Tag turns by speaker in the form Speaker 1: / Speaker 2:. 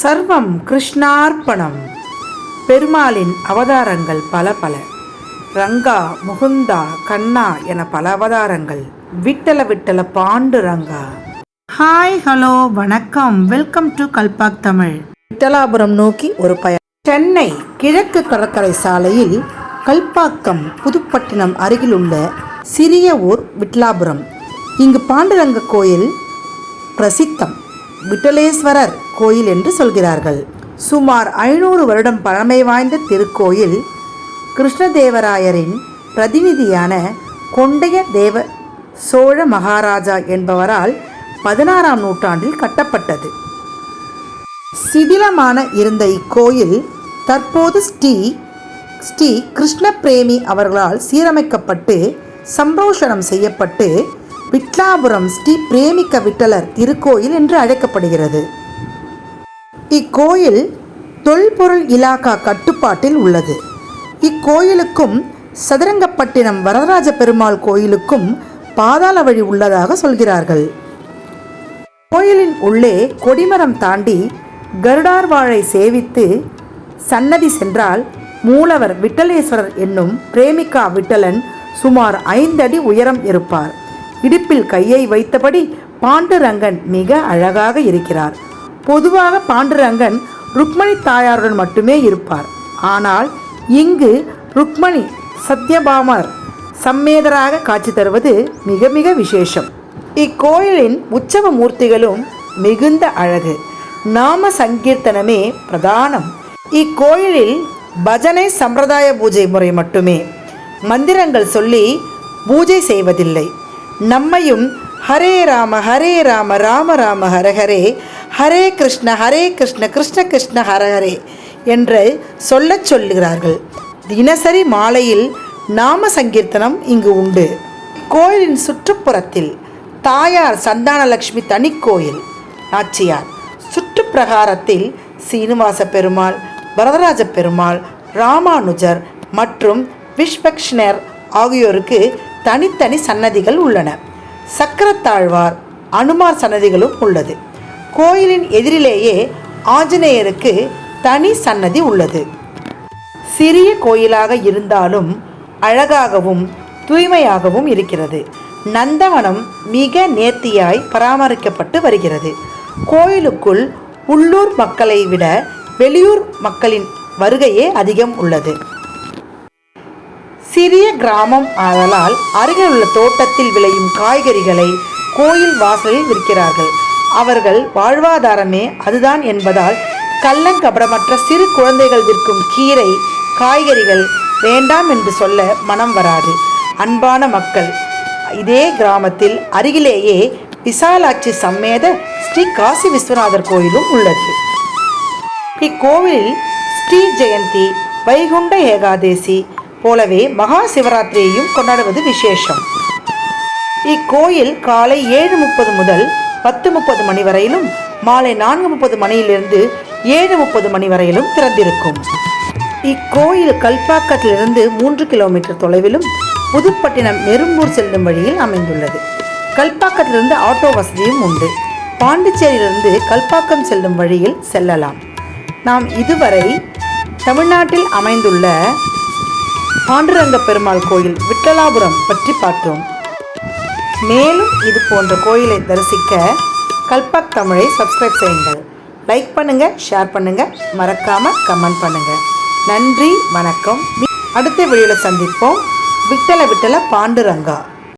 Speaker 1: சர்வம் கிருஷ்ணார்ப்பணம். பெருமாளின் அவதாரங்கள் பல பல. ரங்கா முகுந்தா கண்ணா என பல அவதாரங்கள். Vittala Vittala bond Ranga. Hi hello வணக்கம். வெல்கம் டு கல்பாக் தமிழ் விட்டலாபுரம் நோக்கி ஒரு பயணம் சென்னை கிழக்கு கடற்கரை சாலையில் கல்பாக்கம் புதுப்பட்டினம் அருகிலுள்ள சிறிய ஊர் விட்லாபுரம் இங்கு பாண்டுரங்க கோயில் பிரசித்தம். விட்டலேஸ்வரர் கோயில் என்று சொல்கிறார்கள். சுமார் ஐநூறு வருடம் பழமை வாய்ந்த திருக்கோயில் கிருஷ்ணதேவராயரின் பிரதிநிதியான கொண்டைய தேவ சோழ மகாராஜா என்பவரால் பதினாறாம் நூற்றாண்டில் கட்டப்பட்டது. சிதிலமான இருந்த இக்கோயில் தற்போது ஸ்ரீ ஸ்ரீ கிருஷ்ண பிரேமி அவர்களால் சீரமைக்கப்பட்டு சம்போஷணம் செய்யப்பட்டு விட்லாபுரம் ஸ்ரீ பிரேமிக்க விட்டலர் திருக்கோயில் என்று அழைக்கப்படுகிறது. இக்கோயில் தொல்பொருள் இலாகா கட்டுப்பாட்டில் உள்ளது. இக்கோயிலுக்கும் சதுரங்கப்பட்டினம் வரதராஜ பெருமாள் கோயிலுக்கும் பாதாள வழி உள்ளதாக சொல்கிறார்கள். கோயிலின் உள்ளே கொடிமரம் தாண்டி கருடார் வாழை சேவித்து சன்னதி சென்றால் மூலவர் விட்டலேஸ்வரர் என்னும் பிரேமிகா விட்டலன் சுமார் ஐந்தடி உயரம் இருப்பார். இடுப்பில் கையை வைத்தபடி பாண்டுரங்கன் மிக அழகாக இருக்கிறார். பொதுவாக பாண்டுரங்கன் ருக்மணி தாயாருடன் மட்டுமே இருப்பார். ஆனால் இங்கு ருக்மணி சத்யபாமர் சம்மேதராக காட்சி தருவது மிக மிக விசேஷம். இக்கோயிலின் உற்சவ மூர்த்திகளும் மிகுந்த அழகு. நாம சங்கீர்த்தனமே பிரதானம். இக்கோயிலில் பஜனை சம்பிரதாய பூஜை முறை மட்டுமே. மந்திரங்கள் சொல்லி பூஜை செய்வதில்லை. நம்மையும் ஹரே ராம ஹரே ராம ராம ராம ஹரஹரே ஹரே கிருஷ்ண ஹரே கிருஷ்ண கிருஷ்ண கிருஷ்ண ஹரஹரே என்று சொல்லச் சொல்லுகிறார்கள். தினசரி மாலையில் நாம சங்கீர்த்தனம் இங்கு உண்டு. கோயிலின் சுற்றுப்புறத்தில் தாயார் சந்தானலட்சுமி தனிக்கோயில் நாச்சியார் சுற்றுப்பிரகாரத்தில் சீனிவாச பெருமாள் வரதராஜ பெருமாள் ராமானுஜர் மற்றும் விஸ்வக்ஷ்ணர் ஆகியோருக்கு தனித்தனி சன்னதிகள் உள்ளன. சக்கரத்தாழ்வார் அனுமார் சன்னதிகளும் உள்ளது. கோயிலின் எதிரிலேயே ஆஞ்சநேயருக்கு தனி சன்னதி உள்ளது. சிறிய கோயிலாக இருந்தாலும் அழகாகவும் தூய்மையாகவும் இருக்கிறது. நந்தவனம் மிக நேர்த்தியாய் பராமரிக்கப்பட்டு வருகிறது. கோயிலுக்குள் உள்ளூர் மக்களை விட வெளியூர் மக்களின் வருகையே அதிகம் உள்ளது. சிறிய கிராமம் ஆதலால் அருகில் உள்ள தோட்டத்தில் விளையும் காய்கறிகளை கோயில் வாசலில் விற்கிறார்கள். அவர்கள் வாழ்வாதாரமே அதுதான் என்பதால் கள்ளங்கபடமற்ற சிறு குழந்தைகள் விற்கும் கீரை காய்கறிகள் வேண்டாம் என்று சொல்ல மனம் வராது. அன்பான மக்கள் இதே கிராமத்தில் அருகிலேயே விசாலாட்சி சம்மேத ஸ்ரீ காசி விஸ்வநாதர் கோயிலும் உள்ளது. இக்கோவிலில் ஸ்ரீ ஜெயந்தி வைகுண்ட ஏகாதேசி போலவே மகா சிவராத்திரியையும் கொண்டாடுவது விசேஷம். இக்கோயில் காலை ஏழு முப்பது முதல் பத்து முப்பது மணி வரையிலும் மாலை நான்கு முப்பது மணியிலிருந்து ஏழு முப்பது மணி வரையிலும் திறந்திருக்கும். இக்கோயில் கல்பாக்கத்திலிருந்து மூன்று கிலோமீட்டர் தொலைவிலும் புதுப்பட்டினம் நெரும்பூர் செல்லும் வழியில் அமைந்துள்ளது. கல்பாக்கத்திலிருந்து ஆட்டோ வசதியும் உண்டு. பாண்டிச்சேரியிலிருந்து கல்பாக்கம் செல்லும் வழியில் செல்லலாம். நாம் இதுவரை தமிழ்நாட்டில் அமைந்துள்ள பாண்டுரங்க பெருமாள் கோயில் விட்டலாபுரம் பற்றி பார்த்தோம். மேலும் இது போன்ற கோயிலை தரிசிக்க கல்பக் தமிழை சப்ஸ்கிரைப் செய்யுங்கள். லைக் பண்ணுங்க ஷேர் பண்ணுங்க மறக்காம கமெண்ட் பண்ணுங்க. நன்றி வணக்கம். அடுத்த வீடியோவில் சந்திப்போம். விட்டல விட்டல பாண்டுரங்கா.